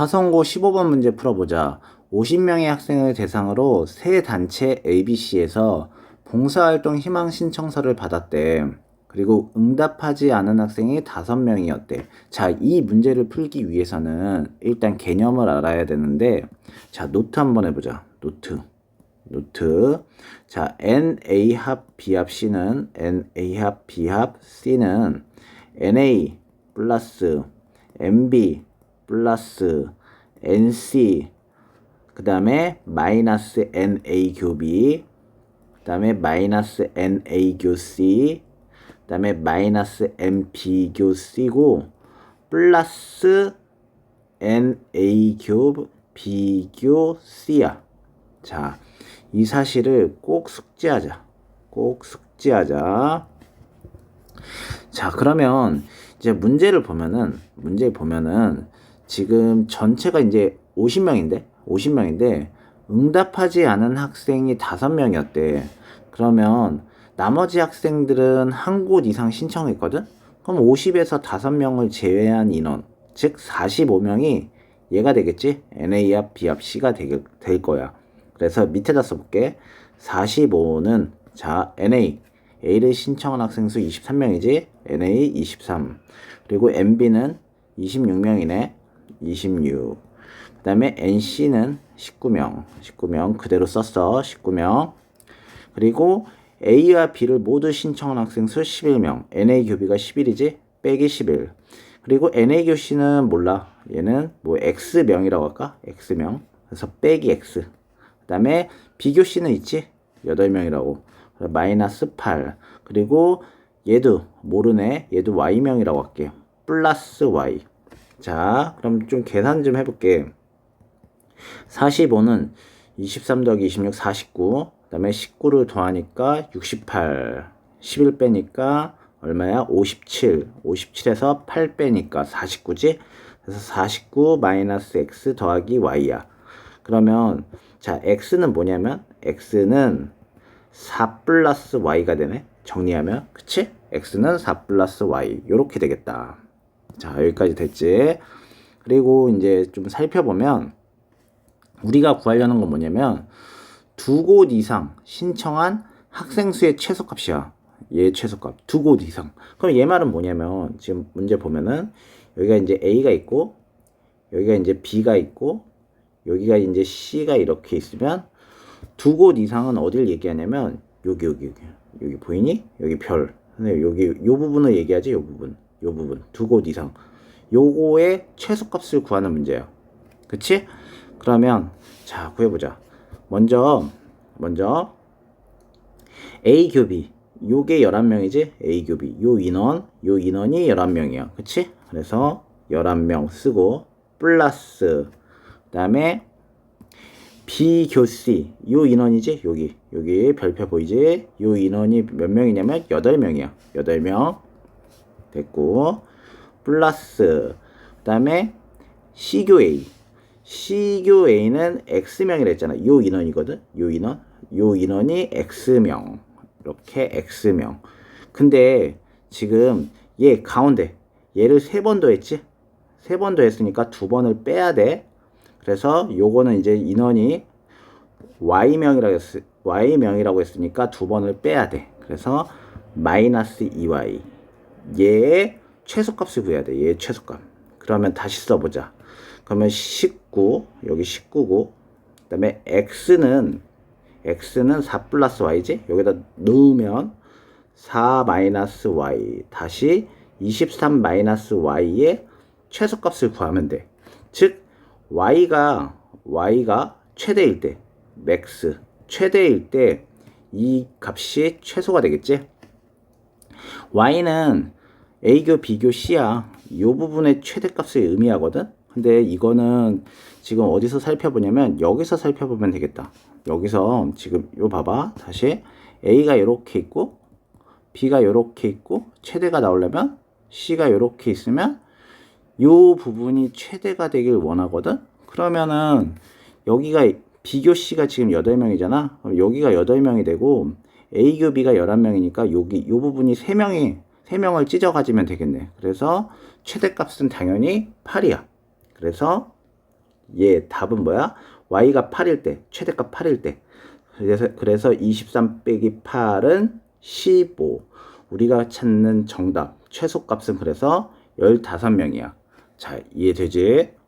화성고 15번 문제 풀어보자. 50명의 학생을 대상으로 세 단체 ABC에서 봉사활동 희망 신청서를 받았대. 그리고 응답하지 않은 학생이 5명이었대. 자, 이 문제를 풀기 위해서는 일단 개념을 알아야 되는데, 자, 노트 한번 해보자. 노트. 노트. 자, NA 합 B 합 C는 NA 합 B 합 C는 NA 플러스 MB 플러스 NC 그 다음에 마이너스 NA 교비 그 다음에 마이너스 NA 교 C 그 다음에 마이너스 MP 교 C고 플러스 NA 교 B 교 C야. 자 이 사실을 꼭 숙지하자. 꼭 숙지하자. 자 그러면 이제 문제를 보면은 문제 보면은 지금 전체가 이제 50명인데 50명인데 응답하지 않은 학생이 5명이었대. 그러면 나머지 학생들은 한 곳 이상 신청했거든? 그럼 50에서 5명을 제외한 인원, 즉 45명이 얘가 되겠지? NA 합 B 합 C가 되, 될 거야. 그래서 밑에다 써볼게. 45는 자 NA A를 신청한 학생 수 23명이지? NA 23. 그리고 MB는 26명이네. 26. 그 다음에 NC는 19명. 19명. 그대로 썼어. 19명. 그리고 A와 B를 모두 신청한 학생 수 11명. NA 교비가 11이지? 빼기 11. 그리고 NA 교씨는 몰라. 얘는 뭐 X명이라고 할까? X명. 그래서 빼기 X. 그 다음에 B 교씨는 있지? 8명이라고. 마이너스 8. 그리고 얘도 모르네. 얘도 Y명이라고 할게. 플러스 Y. 자, 그럼 좀 계산 좀 해볼게. 45는 23 더하기 26, 49. 그 다음에 19를 더하니까 68. 11 빼니까 얼마야? 57. 57에서 8 빼니까 49지? 그래서 49 마이너스 x 더하기 y야. 그러면 자, x는 뭐냐면 x는 4 플러스 y가 되네. 정리하면. 그치? x는 4 플러스 y. 요렇게 되겠다. 자, 여기까지 됐지? 그리고 이제 좀 살펴보면 우리가 구하려는 건 뭐냐면 두 곳 이상 신청한 학생 수의 최소값이야. 얘 최소값. 두 곳 이상. 그럼 얘 말은 뭐냐면 지금 문제 보면은 여기가 이제 A가 있고 여기가 이제 B가 있고 여기가 이제 C가 이렇게 있으면 두 곳 이상은 어딜 얘기하냐면 여기 여기 여기 여기 보이니? 여기 별. 근데 여기 요 부분을 얘기하지 요 부분. 요 부분. 두 곳 이상. 요거의 최소값을 구하는 문제야. 그치? 그러면 자 구해보자. 먼저 먼저 A 교비 요게 11명이지 A 교비 요 인원 요 인원이 11명이야 그치? 그래서 11명 쓰고 플러스 그 다음에 B 교씨 요 인원이지 여기 여기 별표 보이지 요 인원이 몇 명이냐면 8명이야 8명 됐고 플러스 그 다음에 C교 A C교 A는 X명이라 했잖아. 요 인원이거든. 요 인원. 요 인원이 X명. 이렇게 X명. 근데 지금 얘 가운데 얘를 세 번 더 했지? 세 번 더 했으니까 두 번을 빼야 돼. 그래서 요거는 이제 인원이 Y명이라고 했, Y명이라고 했으니까 두 번을 빼야 돼. 그래서 마이너스 2Y. 얘의 최소값을 구해야 돼. 얘의 최소값. 그러면 다시 써보자. 그러면 19 여기 19고 그 다음에 x는 x는 4 플러스 y지 여기다 넣으면 4 마이너스 y 다시 23 마이너스 y의 최소값을 구하면 돼. 즉 y가 y가 최대일 때 맥스 최대일 때 이 값이 최소가 되겠지. y는 a교 b교 c야. 이 부분의 최대값을 의미하거든. 근데 이거는 지금 어디서 살펴보냐면 여기서 살펴보면 되겠다. 여기서 지금 요 봐봐. 다시 A가 이렇게 있고 B가 이렇게 있고 최대가 나오려면 C가 이렇게 있으면 요 부분이 최대가 되길 원하거든. 그러면은 여기가 B교 C가 지금 8명이잖아. 그럼 여기가 8명이 되고 A교 B가 11명이니까 여기 요 부분이 3명이 3명을 찢어 가지면 되겠네. 그래서 최대값은 당연히 8이야. 그래서 얘 답은 뭐야? y가 8일 때, 최대값 8일 때. 그래서, 그래서 23 빼기 8은 15. 우리가 찾는 정답, 최소값은 그래서 15명이야. 자, 이해되지?